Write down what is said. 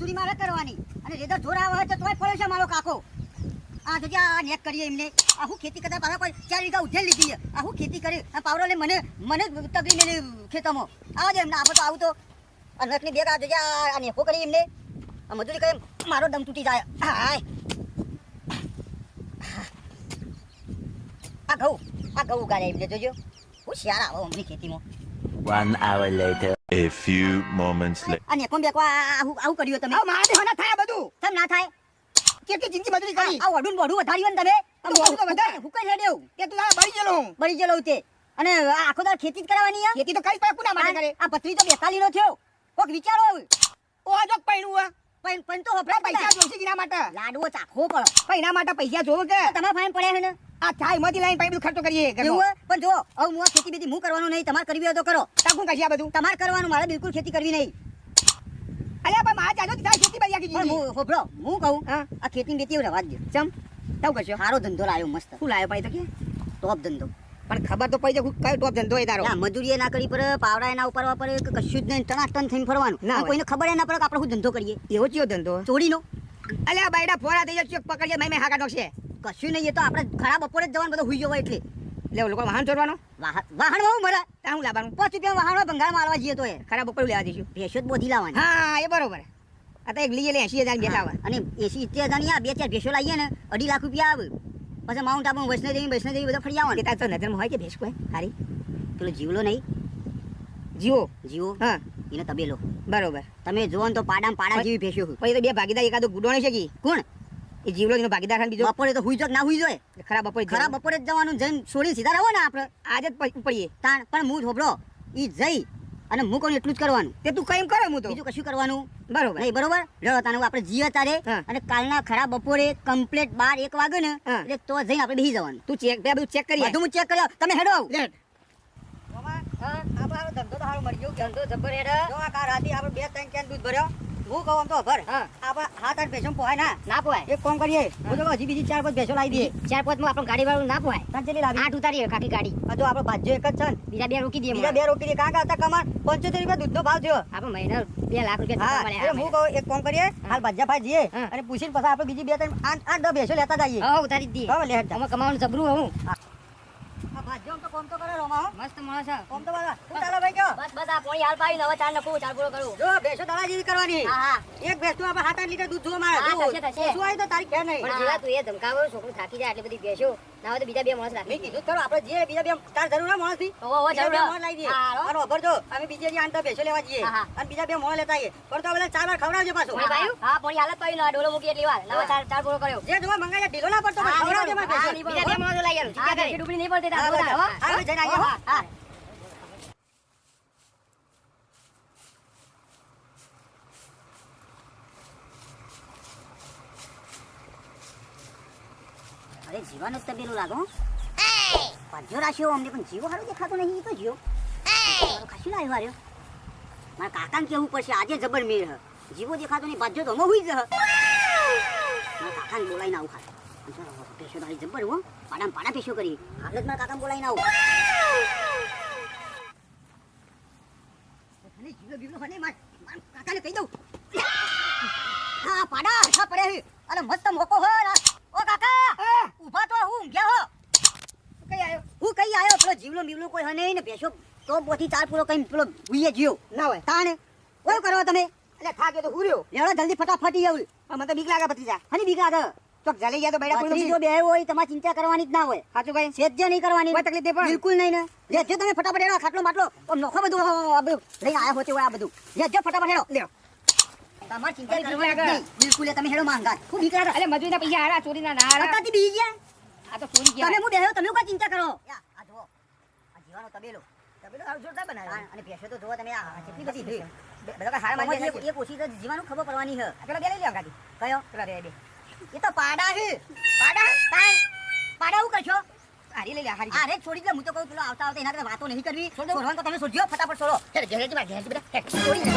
મજૂરી મારે કરવાની. અને રેદર ધોરા આવે તો તોય પડે છે મારો કાકો. આ જગ્યા આ નેક કરીએ એમને. આ હું ખેતી કરતા પાછા કોઈ ચાર વીઘા ઉધેર લીધી આ હું ખેતી કરી પાવરો લે મને મને તગડી લે ખેતરમાં. આવા દે એમને આપણે તો આવું તો. અનરકની બેગ આ જગ્યા આ નેકો કરી એમને. આ મજૂરી કરી, મારો દમ તૂટી જાય. હાય. આ ઘઉં આ ઘઉં ઉગાડે એમને, જોજો. હું શિયાળ આવો અમની ખેતીમાં. One hour later. A few moments later. અને નેકો બેકવા આવું આવું કર્યું તમે? આ મારાથી હોના થાય બધું. તમ ના થાય? કેટલી જિંદગી મજૂરી કરી. આ વડું ને વડું વધાર્યું ને તમે? આ વડું તો વધારે. હું કઈ હેડે કે તું આ બળી ગયેલો હું. બળી ગયેલો તે. અને આ આખો દાડ ખેતી જ કરાવવાની આ? ખેતી તો કઈ પણ ના માટે કરે? આ પથરી તો બેતાલી નો થયો. કોક વિચારો ઓ આ જો પૈણું આ. પણ પણ તો આપણા પૈસા જોશે એના માટે? લાડવો ચાખો પડે. પણ એના માટે પૈસા જોવો કે? તમારા ફાઈન પડ્યા હે ને? આ ચાય એમાંથી લઈને પછી બધું ખર્ચો કરીએ એવું પણ જો હવે હું ખેતી બેતી હું કરવાનું નહીં તમારે કરવી હોય તો કરો. તાકું કરશે આ બધું? તમારે કરવાનું મારે બિલકુલ ખેતી કરવી નહીં. અરે પણ મારા ચાલો તારી ખેતી બળી આગી હું હોભળો હું કહું આ ખેતી બેતી રવા દે. ચમ તાવ કરશો? સારો ધંધો લાવ્યો મસ્ત. શું લાવ્યો પાઈ તો કે? ટોપ ધંધો. પણ ખબર તો પડી જાય કયો ટોપ ધંધો એ તારો. ના મજૂરી ના કરી પડે પાવડા એના ઉપરવા પર કશું જ નહીં ટનાટન થઈને ફરવાનું. ના કોઈને ખબર એના પડે કે આપણે શું ધંધો કરીએ. એવો ચિયો ધંધો? ચોરીનો. અલ્યા બાયડા ફોરા થઈ જાય પકડીએ મેં મેં હાકા નોખશે કશું નહીં એ તો આપણે ખરાબ બપોરે જ જવાનું બધું હુઈ જવાય એટલે. એટલે લોકો વાહન ચોરવાનો? વાહન વાહન મળે ત્યાં હું લાવવાનું? પાંચ રૂપિયા વાહન ભંગાર મારવા જઈએ તો એ ખરાબ બપોર લેવા દઈશું ભેંસો જ બોધી લાવવાની. હા એ બરોબર. આ તો એક લઈએ લે એસી હજાર બેઠા આવે અને એસી ઇત્તેર હજારની આ બે ચાર ભેંસો લાવીએ ને અઢી લાખ રૂપિયા આવે. પછી માઉન્ટ આબુ વૈષ્ણોદેવી વૈષ્ણોદેવી બધા ફરી આવવાનું. ત્યાં તો નજરમાં હોય કે ભેસ કોઈ? હારી. પેલો જીવલો નહીં. જીવો? જીવો? હા. એને તબેલો. બરોબર. તમે જોવો ને તો પાડામ પાડા જેવી ભેંસો હોય. પછી તો બે ભાગીદાર એકાદો ગુડોણી છે કે? કોણ? એ જીવલો એનો ભાગીદાર બીજો? બપોરે તો હુઈ જો ના હુઈ જોય. ખરાબ બપોરે ખરાબ બપોરે જ જવાનું જઈને છોડી સીધા રહો ને આપણે. આજે જ પ- પડીએ તાણ પણ હું થોભળો. ઈ જઈ અને હું કોને એટલું જ કરવાનું? તે તું કઈ કરે હું તો. બીજું કશું કરવાનું? બરોબર. નહીં બરોબર? રહ્યો તાને આપણે જીવે તારે અને કાલના ખરા બપોરે કમ્પ્લેટ બાર એક વાગે ને એટલે તો જઈને આપણે બેસી જવાનું. તું ચેક બે બધું ચેક કરીએ. બધું હું ચેક કર્યો તમે હેડો આવ. લેટ. ધંધો તો સારો મળી ગયો ધંધો જબર હેડે. જો આ કાર હતી આપણે બે ત્રણ કેન દૂધ ભર્યો. હું કહું તો ભર. હા. આપણે હાથ આઠ ભેંસો પોહાય ના. ના એક કામ કરીએ? હું. તો હજી બીજી ચાર પાંચ ભેંસો લાવી દઈએ. ચાર પાંચમાં આપણું ગાડી વાળું ના ચેટલી લાવી. આઠ ઉતારીએ ખાકી ગાડી. જો આપણો ભાજ્યો એક જ છે બીજા બે રોકી દઈએ બીજા બે રોકી દે કાં કાં હતા કમાર પંચોતેર રૂપિયા દૂધનો ભાવ થયો. આપણે મહિના બે લાખ રૂપિયા હા હું કહું એક કામ કરીએ? હાલ ભાજ્યા ભાઈ જઈએ અને પૂછીને પછી આપણે બીજી બે ત્રણ આઠ આઠ દસ ભેંસો લેતા જઈએ. હા ઉતારી દઈએ. હવે લે. કમાવાનું જબરું હું. આ તો કામ તો કરે રોમા મસ્ત માણસ છે. કામ તો બધા. શું ચાલે ભાઈ કયો? બસ બસ આ પોણી હાલ પાડી હવે ચાર નકું ચાર પૂરો કરું. જો ભેસો દાડા જેવી કરવાની. હા હા. એક ભેંસનું આપણે સાત લીટર દૂધ જોવા મારે જો, થશે, થશે. તો તારી ખેર નહીં. પણ જીવા તું એ ધમકાવો છોકરું થાકી જાય એટલે બધી બેસો ના હોય તો બીજા બે માણસ મેં રાખી કીધું ખરું આપણે જઈએ બીજા બે તાર જરૂર ના. માણસ લાવી દઈએ અને ખબર જો અમે બીજે જે આંટા પૈસો લેવા જઈએ. અને બીજા બે મોણ લેતા આવીએ પણ તો બધા ચાર વાર ખવડાવજો પાછું હા પણ હાલત પાવી ના ડોલો મૂકી એટલી વાર હવે ચાર ચાર પૂરો કર્યો જે જોવા મંગાય ઢીલો ના પડતો ખવડાવજો મારા. બીજા બે માણસો લઈ આવ્યો ડૂબડી નહીં પડતી હા, તાર બસ, હા, હવે જઈને આવીએ, હો. અરે જીવાનો જ તબેલું લાગો પાજો રાખ્યો અમને પણ જીવો હારો દેખાતો નહીં તો જીવો. ખાસી લાવ્યો હાર્યો. મારા કાકાને કેવું પડશે આજે જબર મેળ હ. જીવો દેખાતો નહીં બાજો તો હુઈ જ હ મારા કાકાને બોલાવીને આવું ખાસ પેશો તારી જબર હો. પાડામાં પાડા પેશો કરી. હાલત મારા કાકાને બોલાવીને આવું. જીવો માર- કાકાને કહી દઉં. હા પાડા હા પડ્યા અરે મસ્ત મોકો હો રા- ઓ કાકા ઊભા તો હું ઊંઘ્યા હો કઈ આવ્યો હું કઈ આવ્યો પેલો જીવલો બીવલો કોઈ હને ને પેશો તો બોથી ચાર પૂરો કઈ પેલો ભૂઈએ જીયો ના હોય. તાણે? ઓય કરો તમે. એટલે થાક્યો તો હુર્યો. લેવડો જલ્દી ફટાફટી આવું પણ મને તો બીક લાગે ભત્રીજા. હની બીક લાગે? તો જલી ગયા તો બેડા કોઈ જો બે હોય તમારે ચિંતા કરવાની જ ના હોય. સાચું કઈ સેજ્ય નહીં કરવાની. કોઈ તકલીફ પડે? બિલકુલ નહીં ને. લેજો તમે ફટાફટ હેડો ખાટલો માટલો આમ નોખો બધું લઈને આયા હોતે હોય આ બધું. લેજો ફટાફટ હેડો. લ્યો. તમારે ચિંતા કરવાની નહીં. બિલકુલ તમે હેડો માંગા. ખૂબ બીક લાગે? અલે મજૂરીના પૈસા હારા ચોરીના ના હારા. બી ગયા? આ તો ચોરી તમે હું બેહ્યો તમે કોઈ ચિંતા કરો? જીવાનો તબેલો તબેલો હારું જોરદાર બનાવ્યો અને ભેંસો તો જુઓ તમે આ કેટલી બધી ભીડ. બધા કઈ મારી એક- એક ઓછી તો જીવાનું ખબર પડવાની છે પેલા બે લઈ લ્યો ગાડી કયો પેલા બે બે એ તો પાડા છે પાડા તાણ. પાડા હું કરશો હારી લઈ લે હારી અરે છોડી દે હું તો કહું પેલો આવતા આવતા એના કરતા વાતો નહીં કરવી છોડવાનું તો તમે છોડજો ફટાફટ છોડો ઘેર ઘેર બધા છોડી દે